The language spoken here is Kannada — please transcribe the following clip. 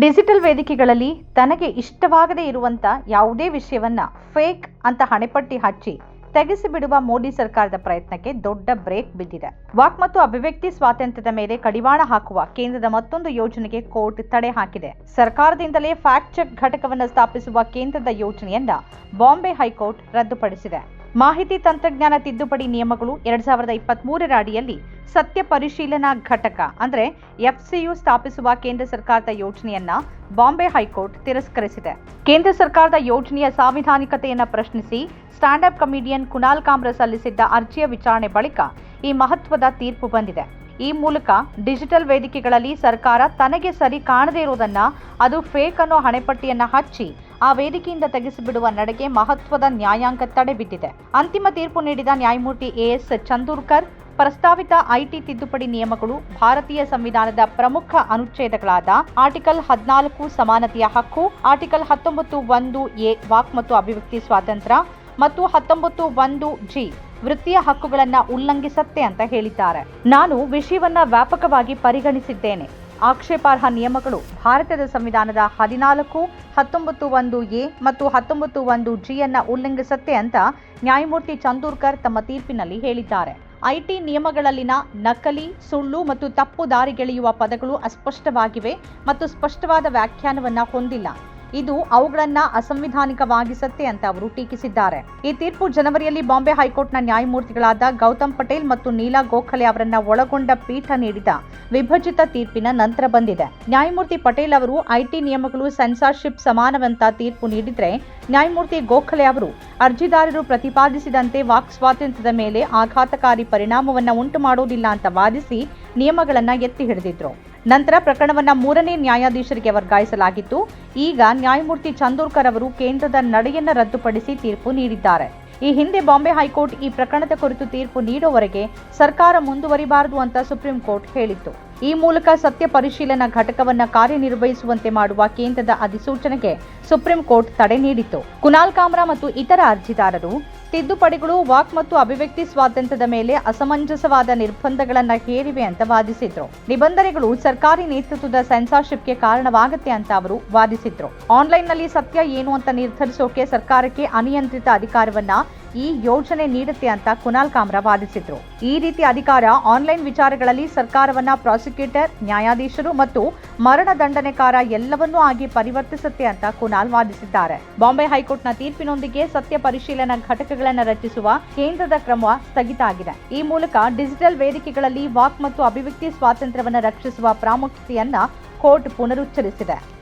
ಡಿಜಿಟಲ್ ವೇದಿಕೆಗಳಲ್ಲಿ ತನಗೆ ಇಷ್ಟವಾಗದೇ ಇರುವಂತ ಯಾವುದೇ ವಿಷಯವನ್ನ ಫೇಕ್ ಅಂತ ಹಣೆಪಟ್ಟಿ ಹಚ್ಚಿ ತೆಗೆಸಿಬಿಡುವ ಮೋದಿ ಸರ್ಕಾರದ ಪ್ರಯತ್ನಕ್ಕೆ ದೊಡ್ಡ ಬ್ರೇಕ್ ಬಿದ್ದಿದೆ. ವಾಕ್ ಮತ್ತು ಅಭಿವ್ಯಕ್ತಿ ಸ್ವಾತಂತ್ರ್ಯದ ಮೇಲೆ ಕಡಿವಾಣ ಹಾಕುವ ಕೇಂದ್ರದ ಮತ್ತೊಂದು ಯೋಜನೆಗೆ ಕೋರ್ಟ್ ತಡೆ ಹಾಕಿದೆ. ಸರ್ಕಾರದಿಂದಲೇ ಫ್ಯಾಕ್ಟ್ ಚೆಕ್ ಘಟಕವನ್ನು ಸ್ಥಾಪಿಸುವ ಕೇಂದ್ರದ ಯೋಜನೆಯನ್ನ ಬಾಂಬೆ ಹೈಕೋರ್ಟ್ ರದ್ದುಪಡಿಸಿದೆ. ಮಾಹಿತಿ ತಂತ್ರಜ್ಞಾನ ತಿದ್ದುಪಡಿ ನಿಯಮಗಳು ಎರಡ್ ಸಾವಿರದ ಇಪ್ಪತ್ತ್ ಮೂರರ ಅಡಿಯಲ್ಲಿ ಸತ್ಯ ಪರಿಶೀಲನಾ ಘಟಕ, ಅಂದ್ರೆ ಎಫ್ಸಿಯು ಸ್ಥಾಪಿಸುವ ಕೇಂದ್ರ ಸರ್ಕಾರದ ಯೋಜನೆಯನ್ನ ಬಾಂಬೆ ಹೈಕೋರ್ಟ್ ತಿರಸ್ಕರಿಸಿದೆ. ಕೇಂದ್ರ ಸರ್ಕಾರದ ಯೋಜನೆಯ ಸಾಂವಿಧಾನಿಕತೆಯನ್ನು ಪ್ರಶ್ನಿಸಿ stand up comedian Kunal Kamra ಸಲ್ಲಿಸಿದ್ದ ಅರ್ಜಿಯ ವಿಚಾರಣೆ ಬಳಿಕ ಈ ಮಹತ್ವದ ತೀರ್ಪು ಬಂದಿದೆ. ಈ ಮೂಲಕ ಡಿಜಿಟಲ್ ವೇದಿಕೆಗಳಲ್ಲಿ ಸರ್ಕಾರ ತನಗೆ ಸರಿ ಕಾಣದೇ ಇರುವುದನ್ನ ಅದು ಫೇಕ್ ಅನ್ನೋ ಹಣೆಪಟ್ಟಿಯನ್ನ ಹಚ್ಚಿ ಆ ವೇದಿಕೆಯಿಂದ ತೆಗೆಸಿಬಿಡುವ ನಡೆಗೆ ಮಹತ್ವದ ನ್ಯಾಯಾಂಗ ತಡೆ ಬಿದ್ದಿದೆ. ಅಂತಿಮ ತೀರ್ಪು ನೀಡಿದ ನ್ಯಾಯಮೂರ್ತಿ ಎಎಸ್ ಚಂದೂರ್ಕರ್, ಪ್ರಸ್ತಾವಿತ ಐಟಿ ತಿದ್ದುಪಡಿ ನಿಯಮಗಳು ಭಾರತೀಯ ಸಂವಿಧಾನದ ಪ್ರಮುಖ ಅನುಚ್ಛೇದಗಳಾದ ಆರ್ಟಿಕಲ್ ಹದಿನಾಲ್ಕು ಸಮಾನತೆಯ ಹಕ್ಕು, ಆರ್ಟಿಕಲ್ ಹತ್ತೊಂಬತ್ತು ಒಂದು ಎ ವಾಕ್ ಮತ್ತು ಅಭಿವ್ಯಕ್ತಿ ಸ್ವಾತಂತ್ರ್ಯ ಮತ್ತು ಹತ್ತೊಂಬತ್ತು ಒಂದು ಜಿ ವೃತ್ತಿಯ ಹಕ್ಕುಗಳನ್ನು ಉಲ್ಲಂಘಿಸತ್ತೆ ಅಂತ ಹೇಳಿದ್ದಾರೆ. ನಾನು ವಿಷಯವನ್ನ ವ್ಯಾಪಕವಾಗಿ ಪರಿಗಣಿಸಿದ್ದೇನೆ. ಆಕ್ಷೇಪಾರ್ಹ ನಿಯಮಗಳು ಭಾರತದ ಸಂವಿಧಾನದ ಹದಿನಾಲ್ಕು, ಹತ್ತೊಂಬತ್ತು ಒಂದು ಎ ಮತ್ತು ಹತ್ತೊಂಬತ್ತು ಒಂದು ಜಿಯನ್ನ ಉಲ್ಲಂಘಿಸುತ್ತೆ ಅಂತ ನ್ಯಾಯಮೂರ್ತಿ ಚಂದೂರ್ಕರ್ ತಮ್ಮ ತೀರ್ಪಿನಲ್ಲಿ ಹೇಳಿದ್ದಾರೆ. ಐಟಿ ನಿಯಮಗಳಲ್ಲಿನ ನಕಲಿ, ಸುಳ್ಳು ಮತ್ತು ತಪ್ಪು ದಾರಿಗೆಳೆಯುವ ಪದಗಳು ಅಸ್ಪಷ್ಟವಾಗಿವೆ ಮತ್ತು ಸ್ಪಷ್ಟವಾದ ವ್ಯಾಖ್ಯಾನವನ್ನ ಹೊಂದಿಲ್ಲ. ಇದು ಅವುಗಳನ್ನ ಅಸಂವಿಧಾನಿಕವಾಗಿಸತ್ತೆ ಅಂತ ಅವರು ಟೀಕಿಸಿದ್ದಾರೆ. ಈ ತೀರ್ಪು ಜನವರಿಯಲ್ಲಿ ಬಾಂಬೆ ಹೈಕೋರ್ಟ್ನ ನ್ಯಾಯಮೂರ್ತಿಗಳಾದ ಗೌತಮ್ ಪಟೇಲ್ ಮತ್ತು ನೀಲಾ ಗೋಖಲೆ ಅವರನ್ನ ಒಳಗೊಂಡ ಪೀಠ ನೀಡಿದ ವಿಭಜಿತ ತೀರ್ಪಿನ ನಂತರ ಬಂದಿದೆ. ನ್ಯಾಯಮೂರ್ತಿ ಪಟೇಲ್ ಅವರು ಐಟಿ ನಿಯಮಗಳು ಸೆನ್ಸಾರ್ಶಿಪ್ ಸಮಾನವಂತ ತೀರ್ಪು ನೀಡಿದ್ರೆ ನ್ಯಾಯಮೂರ್ತಿ ಗೋಖಲೆ ಅವರು ಅರ್ಜಿದಾರರು ಪ್ರತಿಪಾದಿಸಿದಂತೆ ವಾಕ್ ಸ್ವಾತಂತ್ರ್ಯದ ಮೇಲೆ ಆಘಾತಕಾರಿ ಪರಿಣಾಮವನ್ನು ಉಂಟು ಮಾಡುವುದಿಲ್ಲ ಅಂತ ವಾದಿಸಿ ನಿಯಮಗಳನ್ನು ಎತ್ತಿ ಹಿಡಿದಿದ್ರು. ನಂತರ ಪ್ರಕರಣವನ್ನು ಮೂರನೇ ನ್ಯಾಯಾಧೀಶರಿಗೆ ವರ್ಗಾಯಿಸಲಾಗಿತ್ತು. ಈಗ ನ್ಯಾಯಮೂರ್ತಿ ಚಂದೂರ್ಕರ್ ಅವರು ಕೇಂದ್ರದ ನಡೆಯನ್ನು ರದ್ದುಪಡಿಸಿ ತೀರ್ಪು ನೀಡಿದ್ದಾರೆ. ಈ ಹಿಂದೆ ಬಾಂಬೆ ಹೈಕೋರ್ಟ್ ಈ ಪ್ರಕರಣದ ಕುರಿತು ತೀರ್ಪು ನೀಡುವವರೆಗೆ ಸರ್ಕಾರ ಮುಂದುವರಿಬಾರದು ಅಂತ ಸುಪ್ರೀಂ ಕೋರ್ಟ್ ಹೇಳಿತ್ತು. ಈ ಮೂಲಕ ಸತ್ಯ ಪರಿಶೀಲನಾ ಘಟಕವನ್ನು ಕಾರ್ಯನಿರ್ವಹಿಸುವಂತೆ ಮಾಡುವ ಕೇಂದ್ರದ ಅಧಿಸೂಚನೆಗೆ ಸುಪ್ರೀಂ ಕೋರ್ಟ್ ತಡೆ ನೀಡಿತ್ತು. ಕುನಾಲ್ ಕಾಮ್ರಾ ಮತ್ತು ಇತರ ಅರ್ಜಿದಾರರು ತಿದ್ದುಪಡಿಗಳು, ವಾಕ್ ಮತ್ತು ಅಭಿವ್ಯಕ್ತಿ ಸ್ವಾತಂತ್ರ್ಯದ ಮೇಲೆ ಅಸಮಂಜಸವಾದ ನಿರ್ಬಂಧಗಳನ್ನು ಹೇರಿವೆ ಅಂತ ವಾದಿಸಿದ್ರು. ನಿಬಂಧನೆಗಳು ಸರ್ಕಾರಿ ನೇತೃತ್ವದ ಸೆನ್ಸಾರ್ಶಿಪ್ಗೆ ಕಾರಣವಾಗುತ್ತೆ ಅಂತ ಅವರು ವಾದಿಸಿದ್ರು. ಆನ್ಲೈನ್ನಲ್ಲಿ ಸತ್ಯ ಏನು ಅಂತ ನಿರ್ಧರಿಸೋಕೆ ಸರ್ಕಾರಕ್ಕೆ ಅನಿಯಂತ್ರಿತ ಅಧಿಕಾರವನ್ನ ಈ ಯೋಜನೆ ನೀಡುತ್ತೆ ಅಂತ ಕುನಾಲ್ ಕಾಮ್ರಾ ವಾದಿಸಿದ್ರು. ಈ ರೀತಿ ಅಧಿಕಾರ ಆನ್ಲೈನ್ ವಿಚಾರಗಳಲ್ಲಿ ಸರ್ಕಾರವನ್ನ ಪ್ರಾಸಿಕ್ಯೂಟರ್, ನ್ಯಾಯಾಧೀಶರು ಮತ್ತು ಮರಣ ದಂಡನೆಕಾರ ಎಲ್ಲವನ್ನೂ ಆಗಿ ಪರಿವರ್ತಿಸುತ್ತೆ ಅಂತ ಕುನಾಲ್ ವಾದಿಸಿದ್ದಾರೆ. ಬಾಂಬೆ ಹೈಕೋರ್ಟ್ನ ತೀರ್ಪಿನೊಂದಿಗೆ ಸತ್ಯ ಪರಿಶೀಲನಾ ಘಟಕಗಳನ್ನು ರಚಿಸುವ ಕೇಂದ್ರದ ಕ್ರಮ ಸ್ಥಗಿತ ಆಗಿದೆ. ಈ ಮೂಲಕ ಡಿಜಿಟಲ್ ವೇದಿಕೆಗಳಲ್ಲಿ ವಾಕ್ ಮತ್ತು ಅಭಿವ್ಯಕ್ತಿ ಸ್ವಾತಂತ್ರ್ಯವನ್ನು ರಕ್ಷಿಸುವ ಪ್ರಾಮುಖ್ಯತೆಯನ್ನ ಕೋರ್ಟ್ ಪುನರುಚ್ಚರಿಸಿದೆ.